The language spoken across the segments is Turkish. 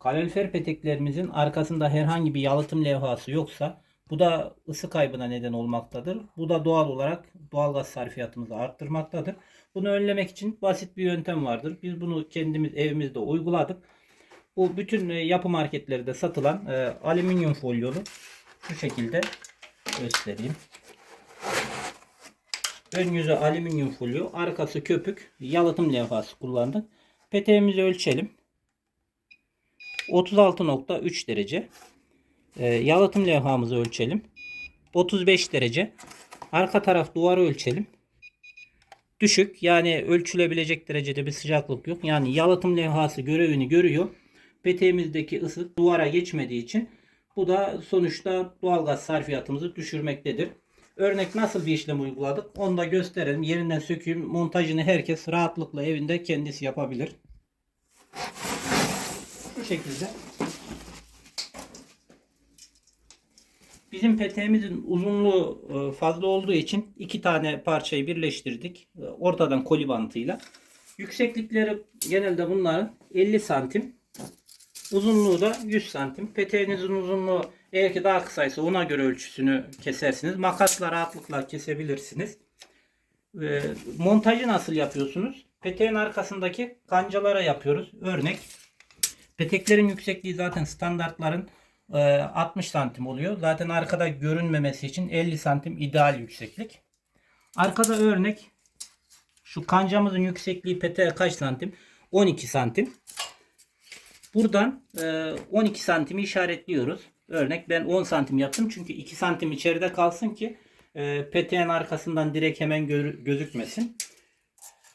Kalorifer peteklerimizin arkasında herhangi bir yalıtım levhası yoksa bu da ısı kaybına neden olmaktadır. Bu da doğal olarak doğalgaz sarfiyatımızı arttırmaktadır. Bunu önlemek için basit bir yöntem vardır. Biz bunu kendimiz evimizde uyguladık. Bu bütün e, yapı marketlerde satılan e, alüminyum folyolu şu şekilde göstereyim. Ön yüzü alüminyum folyo, arkası köpük, yalıtım levhası kullandık. Peteğimizi ölçelim. 36.3 derece. Ee, yalıtım levhamızı ölçelim. 35 derece. Arka taraf duvarı ölçelim. Düşük yani ölçülebilecek derecede bir sıcaklık yok. Yani yalıtım levhası görevini görüyor. Peteğimizdeki ısı duvara geçmediği için bu da sonuçta doğalgaz sarfiyatımızı düşürmektedir. Örnek nasıl bir işlem uyguladık onu da gösterelim. Yerinden söküğüm montajını herkes rahatlıkla evinde kendisi yapabilir. Şekilde. Bizim peteğimizin uzunluğu e, fazla olduğu için iki tane parçayı birleştirdik. E, Ortadan koli bantıyla. Yükseklikleri genelde bunların 50 santim. Uzunluğu da 100 santim. Peteğinizin uzunluğu eğer ki daha kısaysa ona göre ölçüsünü kesersiniz. Makasla rahatlıkla kesebilirsiniz. E, montajı nasıl yapıyorsunuz? Peteğin arkasındaki kancalara yapıyoruz. Örnek Peteklerin yüksekliği zaten standartların e, 60 santim oluyor. Zaten arkada görünmemesi için 50 santim ideal yükseklik. Arkada örnek şu kancamızın yüksekliği peteğe kaç santim? 12 santim. Buradan e, 12 santimi işaretliyoruz. Örnek ben 10 santim yaptım çünkü 2 santim içeride kalsın ki e, peteğin arkasından direkt hemen gözükmesin.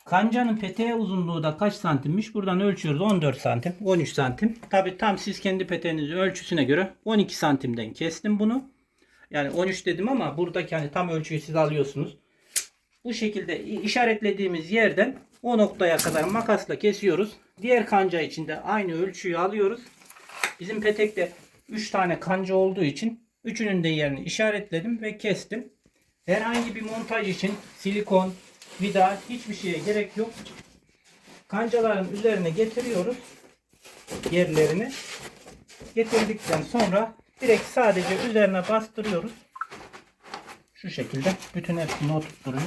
Kancanın peteğe uzunluğu da kaç santimmiş? Buradan ölçüyoruz. 14 santim, 13 santim. Tabi tam siz kendi peteğinizin ölçüsüne göre 12 santimden kestim bunu. Yani 13 dedim ama buradaki hani tam ölçüyü siz alıyorsunuz. Bu şekilde işaretlediğimiz yerden o noktaya kadar makasla kesiyoruz. Diğer kanca için de aynı ölçüyü alıyoruz. Bizim petekte 3 tane kanca olduğu için üçünün de yerini işaretledim ve kestim. Herhangi bir montaj için silikon, vida hiçbir şeye gerek yok. Kancaların üzerine getiriyoruz yerlerini. Getirdikten sonra direkt sadece üzerine bastırıyoruz. Şu şekilde bütün hepsini oturtturuyor.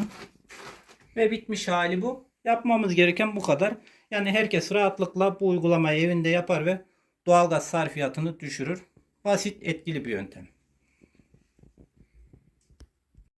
Ve bitmiş hali bu. Yapmamız gereken bu kadar. Yani herkes rahatlıkla bu uygulamayı evinde yapar ve doğalgaz sarfiyatını düşürür. Basit etkili bir yöntem.